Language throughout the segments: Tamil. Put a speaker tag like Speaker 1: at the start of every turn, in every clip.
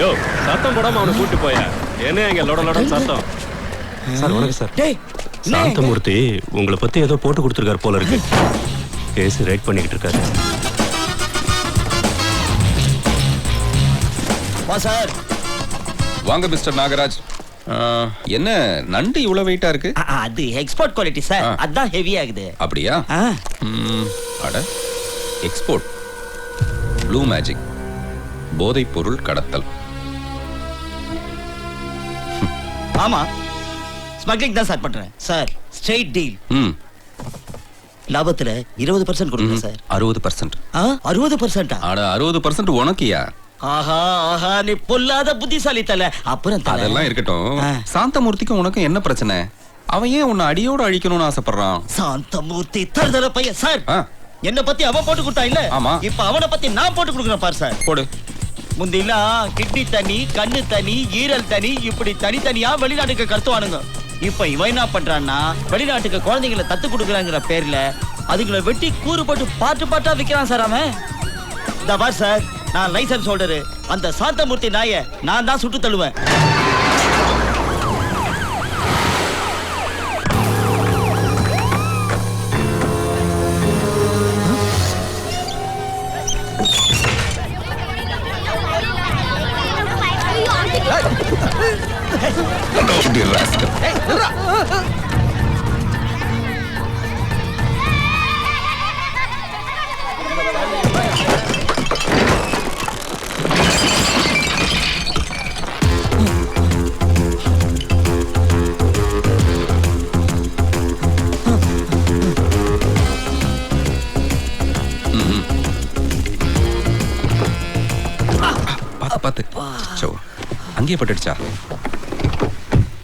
Speaker 1: யோ சத்தம் போடாம அவனை கூட்டு போய? என்ன எங்க லொட லொட சத்தம்?
Speaker 2: சார் வணக்கம் சார்.
Speaker 3: டேய்?
Speaker 2: சாந்தமூர்த்தி உங்களை பத்தி ஏதோ போட்டு கொடுத்துருக்காரு போல இருக்கு. கேஸ் ரைட் பண்ணிக்கிட்டு இருக்காரு.
Speaker 3: வா சார்.
Speaker 4: வாங்க மிஸ்டர் நாகராஜ். என்ன நண்டு இவ்வளவு வெயிட்டா இருக்கு?
Speaker 3: அ- அது எக்ஸ்போர்ட் குவாலிட்டி சார்.
Speaker 4: ஆ.
Speaker 3: அதான் ஹெவி ஆகுது.
Speaker 4: அப்படியா?
Speaker 3: ஆ,
Speaker 4: ம், அட எக்ஸ்போர்ட் ப்ளூ மேஜிக் போதைப் பொருள் கடத்தல்.
Speaker 3: ஆமா. ஸ்மக்லிங் தான் சார் பண்றேன். சார் ஸ்ட்ரெயிட் டீல்
Speaker 4: ம்.
Speaker 3: லாபத்துல இருபது பர்சன்ட் கொடுங்க சார்.
Speaker 4: அறுபது பர்சன்ட்
Speaker 3: ஆ? அறுபது பர்சன்டா
Speaker 4: அட அறுபது பர்சன்ட் உனக்கியா?
Speaker 3: ஆஹா ஆஹா நீ பொல்லாத புத்திசாலி தல அப்புறம் தல.
Speaker 4: அதெல்லாம் இருக்கட்டும். சாந்தமூர்த்திக்கும் உனக்கும் என்ன பிரச்சனை? அவன் ஏன் உன்னை அடியோட அழிக்கணும்னு ஆசைப்படுறான்?
Speaker 3: சாந்தமூர்த்தி தருதல பையன். சார்
Speaker 4: ஆ,
Speaker 3: என்ன பத்தி அவன் போட்டு கொடுத்தா இல்ல?
Speaker 4: ஆமா.
Speaker 3: இப்ப அவனை பத்தி நான் போட்டு கொடுக்குறேன் பார் சார்.
Speaker 4: போடு.
Speaker 3: முந்திலாம் கிட்னி தனி கண்ணு தனி ஈரல் தனி இப்படி தனித்தனியா வெளிநாட்டுக்கு கடத்துவானுங்க இப்ப இவன் என்ன பண்றான்னா வெளிநாட்டுக்கு குழந்தைங்களை தத்து கொடுக்குறாங்கிற பேர்ல அதுங்களை வெட்டி கூறு போட்டு பாட்டு பாட்டா விக்கிறான் சார் அவன். இந்த பார் சார் நான் லைசன்ஸ் ஹோல்டரு. அந்த சாந்தமூர்த்தி நாய நான் தான் சுட்டு தள்ளுவேன்.
Speaker 4: Rowdy rascal. ம்ம். பாத்து பாத்து சோ அங்கேயே பட்டுடுச்சா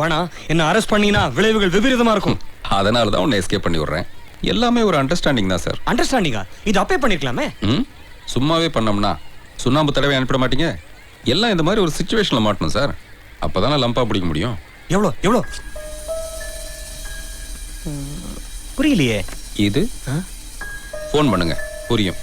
Speaker 1: வேணா என்ன அரெஸ்ட் பண்ணீங்கன்னா விளைவுகள் விபரீதமா இருக்கும்.
Speaker 4: அதனால தான் உன்னை எஸ்கேப் பண்ணி விடுறேன். எல்லாமே ஒரு அண்டர்ஸ்டாண்டிங் தான் சார்
Speaker 1: அண்டர்ஸ்டாண்டிங்கா இது அப்பே பண்ணிருக்கலாமே?
Speaker 4: ம்? சும்மாவே பண்ணோம்னா சுண்ணாம்பு தடவை அனுப்பிட மாட்டீங்க? எல்லாம் இந்த மாதிரி ஒரு சுச்சுவேஷனில் மாட்டணும் சார் அப்பதானே லம்பா பிடிக்க முடியும்.
Speaker 1: எவ்வளோ எவ்வளோ? புரியலையே.
Speaker 4: இது? ஃபோன் பண்ணுங்க. புரியும்.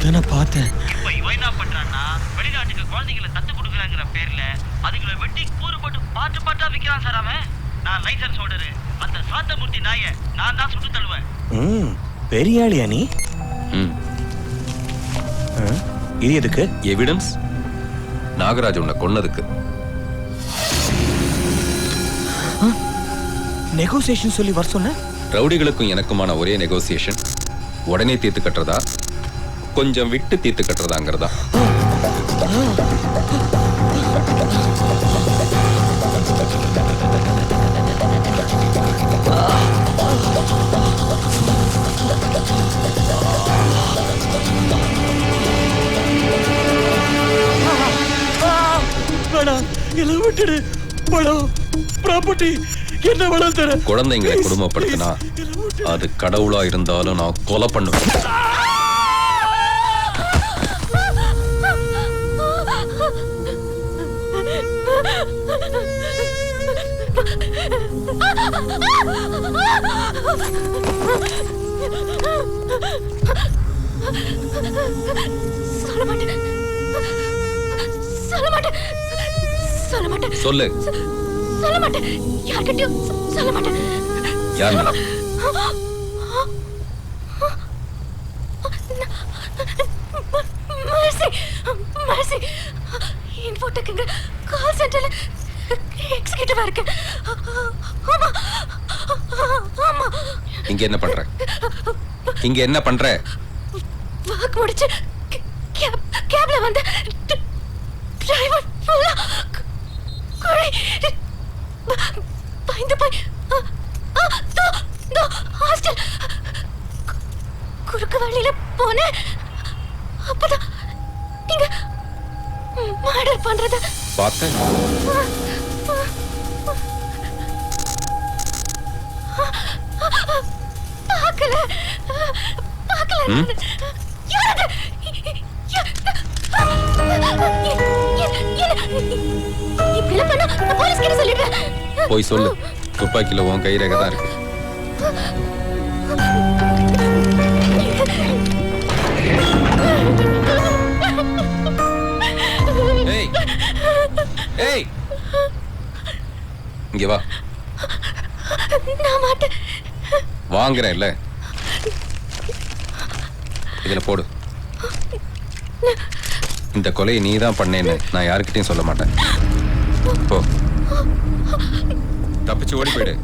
Speaker 1: அதை நான் பார்த்தேன்.
Speaker 3: இப்ப இவன் என்ன பண்றான்னா வெளிநாட்டுக்கு குழந்தைங்களை தத்து கொடுக்குறாங்கிற பேர்ல அதுங்களை வெட்டி கூறு போட்டு பாட்டு பாட்டா விக்கிறான் சார் அவன். நான் லைசன்ஸ் ஹோல்டரு அந்த சாந்தமூர்த்தி நாய நான் தான் சுட்டு தள்ளுவேன்
Speaker 1: ம் பெரிய ஆளியா நீ?
Speaker 4: ம்.
Speaker 1: இது எதுக்கு?
Speaker 4: எவிடன்ஸ் நாகராஜ் உன்னை கொன்னதுக்கு.
Speaker 1: நெகோசியேஷன் சொல்லி வர சொன்ன?
Speaker 4: ரவுடிகளுக்கும் எனக்குமான ஒரே நெகோசியேஷன் உடனே தீர்த்து கட்டுறதா? கொஞ்சம் விட்டு தீர்த்து கட்டுறதாங்கிறதா.
Speaker 1: எல்லாம் விட்டுடு. படம் ப்ராப்பர்ட்டி என்ன வேணாம் தர
Speaker 4: குழந்தைங்களை குடும்பப்படுத்தினா அது கடவுளா இருந்தாலும் நான் கொலை பண்ணுவேன்.
Speaker 5: சொல்ல மாட்டேன் சொல்ல மாட்டேன் சொல்ல மாட்டேன்
Speaker 4: சொல்லு
Speaker 5: சொல்ல மாட்டேன் யார்கிட்டயும் சொல்ல மாட்டேன்
Speaker 4: யார்?
Speaker 5: மர்சி மர்சி இன்ஃபோடெக்குங்க கால் சென்டர்ல எக்ஸிக்யூட்டிவா இருக்கேன் ஆமா
Speaker 4: இங்க என்ன பண்ற? இங்க என்ன பண்ற?
Speaker 5: வாக்கு முடிச்சு கேப் கேப்ல வந்து டிரைவர் ஃபுல்லா குழி பயந்து போய் தோ, தோ, ஹாஸ்டல் குறுக்கு வழியில போனேன் அப்பதான் நீங்க மர்டர் பண்றத.
Speaker 4: பார்த்தேன் போய் சொல்லு. துப்பாக்கியில உன் கை ரேகை தான் இருக்கு. ஏய் இங்க வா.
Speaker 5: நான் மாட்டேன்.
Speaker 4: வாங்குறேன் இல்ல இதில் போடு. இந்த கொலையை நீ தான் பண்ணேன்னு நான் யாருக்கிட்டையும் சொல்ல மாட்டேன். போ. தப்பிச்சு ஓடி போயிடு.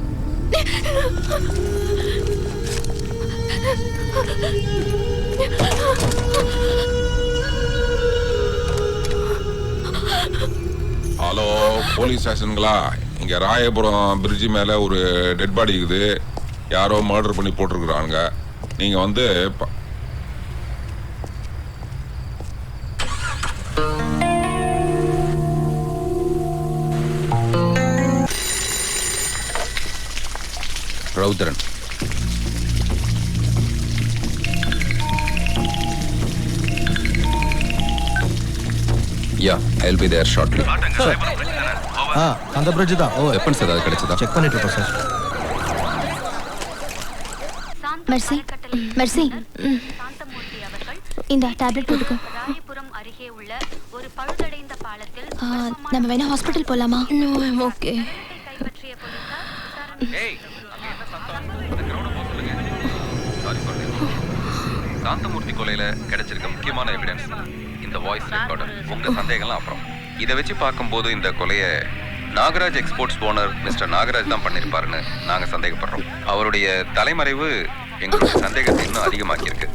Speaker 6: ஹலோ போலீஸ் ஸ்டேஷனுங்களா? இங்க ராயபுரம் பிரிட்ஜ் மேல ஒரு டெட் பாடி இருக்குது. யாரோ மர்டர் பண்ணி போட்டிருக்கிறாங்க நீங்க வந்து
Speaker 4: ரௌத்ரன். யா ஐல் பி தேர் ஷார்ட்லி
Speaker 7: ஆ அந்த பிரிட்ஜ் தான். ஓ
Speaker 4: வெப்பன்ஸ் ஏதாவது கிடைச்சதா?
Speaker 7: செக் பண்ணிட்டு இருக்கோம் சார்
Speaker 5: மெர்சி மெர்சி இந்த டேப்லெட் போட்டுக்கோ.
Speaker 8: ராயபுரம் அருகே உள்ள ஒரு பழுதடைந்த பாலத்தில்
Speaker 5: நம்ம வேணா ஹாஸ்பிட்டல் போலாமா? ஓகே
Speaker 4: சாந்தமூர்த்தி கொலையில கிடைச்சிருக்க முக்கியமான எவிடன்ஸ் இந்த வாய்ஸ் ரெக்கார்டர் உங்க சந்தேகம்லாம் அப்புறம். இதை வச்சு பார்க்கும்போது இந்த கொலையை Nagaraj exports owner mister Nagaraj தான் பண்ணிருப்பாருன்னு நாங்க சந்தேகப்படுறோம். அவருடைய தலைமறைவு எங்களுடைய சந்தேகத்தை இன்னும் அதிகமாக்கியிருக்கு.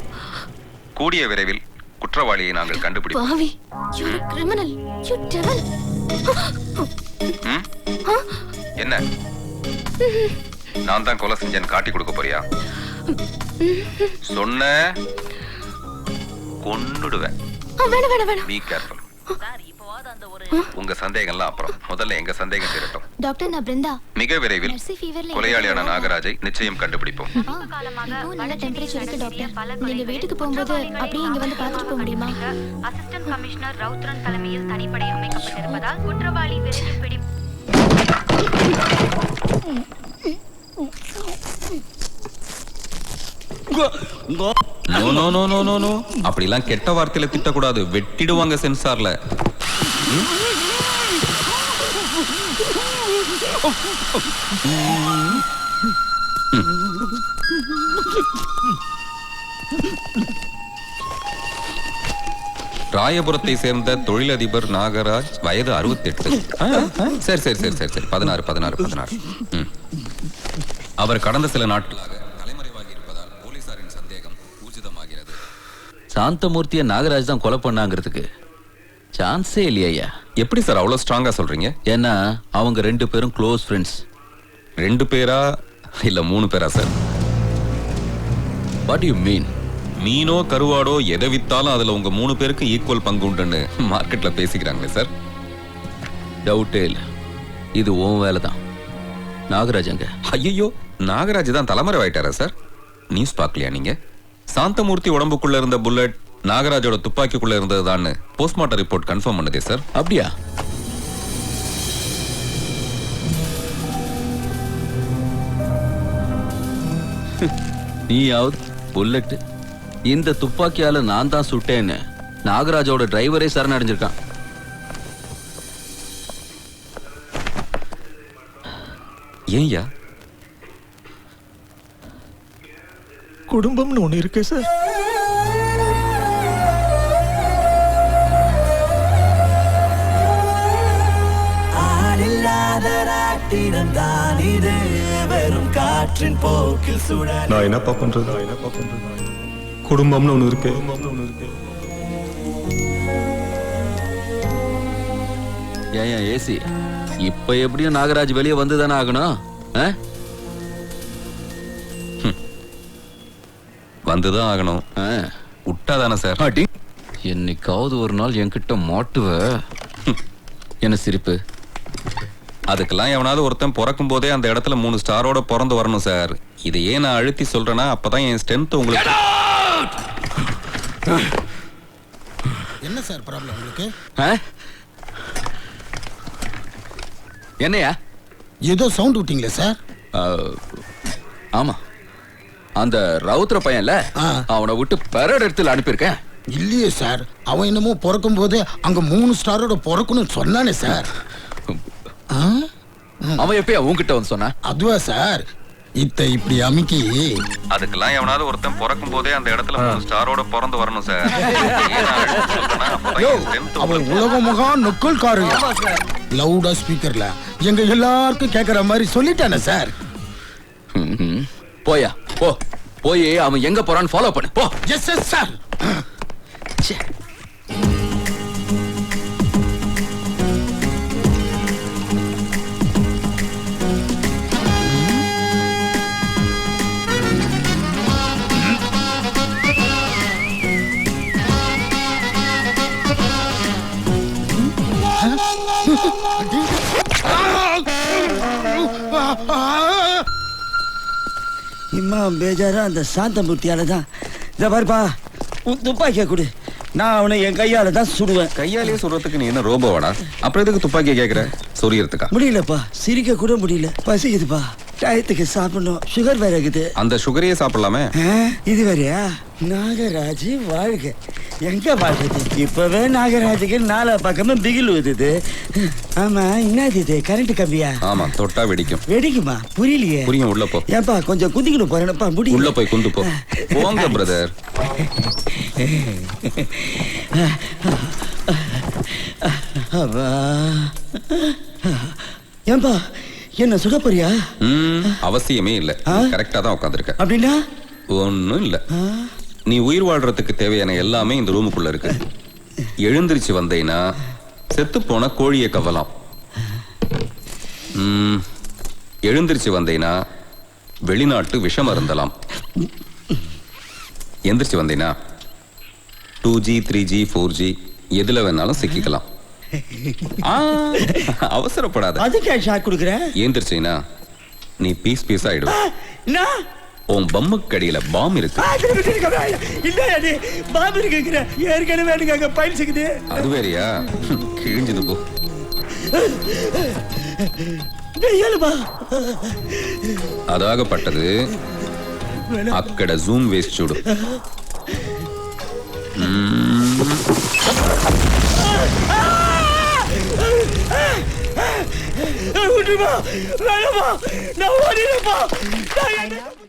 Speaker 4: கூடிய விரைவில் குற்றவாளியை நாங்கள் கண்டுபிடிப்போம்? என்ன? நான் தான் கொலை செஞ்சேன்னு காட்டி கொடுக்க போறியா? சொன்ன கொன்னுடுவேன்.
Speaker 5: வேணாம் வேணாம் வேணாம்.
Speaker 4: பி கேர்ஃபுல் உங்க சந்தேகம்லாம் அப்புறம். முதல்ல எங்க சந்தேகம் தீரட்டும்.
Speaker 5: டாக்டர் நான் பிருந்தா.
Speaker 4: மிக விரைவில் கொலையாளியான நாகராஜை நிச்சயம் கண்டுபிடிப்போம்.
Speaker 5: இப்போ நல்ல டெம்பரேச்சர் இருக்கு டாக்டர். நீங்க வீட்டுக்கு போகும்போது அப்படியே இங்க வந்து பார்த்துட்டு போக முடியுமா?
Speaker 8: அசிஸ்டன்ட் கமிஷனர் ரவுத்ரன் தலைமையில் தனிப்படை அமைக்கப்பட்டிருப்பதால் குற்றவாளி விரைவில் பிடி
Speaker 4: no no no no no no அப்படிலாம் கெட்ட வார்த்தையில திட்டக்கூடாது. வெட்டிடுவாங்க சென்சார்ல. ராயபுரத்தை சேர்ந்த தொழிலதிபர் நாகராஜ் வயது அறுபத்தெட்டு. சரி சரி சரி சரி சரி. பதினாறு பதினாறு பதினாறு. அவர் கடந்த சில நாட்களாக
Speaker 9: சாந்தமூர்த்திய நாகராஜ் தான் கொலை பண்ணாங்கிறதுக்கு. சான்ஸே இல்லையா?
Speaker 4: எப்படி சார் அவ்வளோ ஸ்ட்ராங்கா சொல்றீங்க?
Speaker 9: ஏன்னா அவங்க ரெண்டு பேரும் க்ளோஸ் ஃப்ரெண்ட்ஸ்
Speaker 4: ரெண்டு பேரா? இல்ல மூணு பேரா சார்?
Speaker 9: வாட் யூ மீன்
Speaker 4: மீனோ கருவாடோ எதை வித்தாலும் அதுல உங்க மூணு பேருக்கு ஈக்குவல் பங்கு உண்டுன்னு மார்க்கெட்ல பேசிக்கிறாங்களே சார்.
Speaker 9: டவுட்டே இல்லை. இது உன் வேலை தான் நாகராஜ் அங்க.
Speaker 4: ஐயோ நாகராஜ் தான் தலைமறைவாயிட்டாரா சார்? நியூஸ் பார்க்கலையா நீங்க? சாந்தமூர்த்தி உடம்புக்குள்ள இருந்த புல்லட் நாகராஜோட துப்பாக்கிக்குள்ள இருந்ததுதான்னு போஸ்ட்மார்ட்டம் ரிப்போர்ட் கன்ஃபார்ம் பண்ணுதே சார்.
Speaker 9: அப்படியா? நீயாவது புல்லட் இந்த துப்பாக்கியால நான் தான் சுட்டேன்னு நாகராஜோட டிரைவரே சரணடைஞ்சிருக்கான்.
Speaker 4: ஏன்யா
Speaker 1: குடும்பம்னு ஒண்ணு இருக்கு சார்.
Speaker 10: ஆளில்லாத
Speaker 1: காதராட்டினம் தான் இது. வெறும் காற்றின் போக்கில் சுழல்
Speaker 10: நான் என்னப்பா பண்றது? என்னப்பா பண்றது? குடும்பம்னு ஒன்று இருக்கு. ஒன்று இருக்கு.
Speaker 9: ஏன் ஏசி? இப்ப எப்படியும் நாகராஜ் வெளியே வந்து தானே ஆகணும்
Speaker 4: வந்துதான் ஆகணும்.
Speaker 9: ஆ.
Speaker 4: விட்டாதானே சார்?
Speaker 9: அடி என்னைக்காவது ஒரு நாள் என்கிட்ட மாட்டுவ? என்ன சிரிப்பு?
Speaker 4: அதுக்கெல்லாம் எவனாவது ஒருத்தன் பிறக்கும் போதே அந்த இடத்துல மூணு ஸ்டாரோட பிறந்து வரணும் சார். இதை ஏன் நான் அழுத்தி சொல்றேன்னா அப்பதான் என் ஸ்ட்ரென்த் உங்களுக்கு
Speaker 7: என்ன சார் ப்ராப்ளம் உங்களுக்கு?
Speaker 9: ஆ? என்னையா?
Speaker 7: ஏதோ சவுண்ட் விட்டீங்களே சார்?
Speaker 9: ஆமா. அந்த ரவுத்ர பையன்ல
Speaker 7: ஆ.
Speaker 9: அவனை விட்டு பெரட் இடத்துல அனுப்பியிருக்கேன்.
Speaker 7: இல்லையே சார். அவன் என்னமோ பிறக்கும் போது அங்க மூணு ஸ்டாரோட பிறக்கணும்னு சொன்னானே சார். ஆ?
Speaker 9: அவன் எப்பயா உன்கிட்ட வந்து சொன்னான்?
Speaker 7: அதுவா சார்? இத்த இப்படி அமுக்கி.
Speaker 4: அதுக்கெல்லாம் எவனாவது ஒருத்தன் பிறக்கும் போதே அந்த இடத்துல மூணு ஸ்டாரோட பிறந்து வரணும் சார்.
Speaker 7: அவன் உலக மகா நொக்கல் காருங்க லவுடா ஸ்பீக்கர்ல எங்க எல்லாருக்கும் கேக்குற மாதிரி சொல்லிட்டானே சார்.
Speaker 9: போயா. போ. போய் அவன் எங்க போறான்னு ஃபாலோ பண்ணு. போ.
Speaker 7: எஸ் எஸ் சார்
Speaker 3: இம்மா பேஜாரா அந்த சாந்தமூர்த்தியால தான் இதை பாருப்பா உன் துப்பாக்கிய கொடு. நான் அவனை என் கையால தான் சுடுவேன்.
Speaker 4: கையாலேயே சொல்றதுக்கு நீ என்ன ரோபோவாடா? அப்புறம் எதுக்கு துப்பாக்கியை கேக்குற? சொரியறதுக்கா
Speaker 3: முடியலப்பா சிரிக்க கூட முடியல. பசிக்குதுப்பா. டயத்துக்கு சாப்பிடணும் சுகர் வேற இருக்குது
Speaker 4: அந்த சுகரையே சாப்பிடலாமே
Speaker 3: இது வேறயா நாகராஜ் வாழ்க எங்க வாழ்றது இப்பவே நாகராஜுக்கு நாலா பக்கமும் பிகில் ஊதுது ஆமா என்னது இது கரண்ட் கம்பியா
Speaker 4: ஆமா தொட்டா வெடிக்கும்
Speaker 3: வெடிக்குமா புரியலையே
Speaker 4: புரியும் உள்ள போ
Speaker 3: ஏன்பா கொஞ்சம் குதிக்கணும் போறேனப்பா முடியல
Speaker 4: உள்ள போய் குந்து போ போங்க பிரதர்.
Speaker 3: ஏன்பா என்ன
Speaker 4: ம், அவசியமே இல்ல? கரெக்டா தான் உட்காந்துருக்க
Speaker 3: அப்படின்னா?
Speaker 4: ஒண்ணும் இல்ல. நீ உயிர் வாழ்றதுக்கு தேவையான எல்லாமே இந்த ரூமுக்குள்ள இருக்கு. எழுந்திருச்சு வந்தேன்னா செத்து போன கோழியை கவலாம். எழுந்திருச்சு வந்தேன்னா வெளிநாட்டு விஷம் அருந்தலாம். எந்திரிச்சு வந்தேன்னா two G three G four G எதுல வேணாலும் சிக்கிக்கலாம். ஆ, அவசரப்படாத.
Speaker 3: அதுக்கே ஷாக் கொடுக்குற?
Speaker 4: ஏந்திரிச்சீனா? நீ பீஸ் பீஸ் ஆயிடுவ
Speaker 3: நான்
Speaker 4: உன் பம்முக்கு அடியில பாம் இருக்கு.
Speaker 3: இல்லையா நீ பாம்பு இருக்குங்கிற ஏற்கனவே எனக்கு
Speaker 4: அது வேறயா? கிழிஞ்சது போ.
Speaker 3: ஏழுமா.
Speaker 4: அதாகப்பட்டது. அக்கட ஜூம் வேஸ்ட் சூடு. ம்.
Speaker 3: விட்டுருப்பா வேணாமா நான் ஓடிடுப்பா நான் என்ன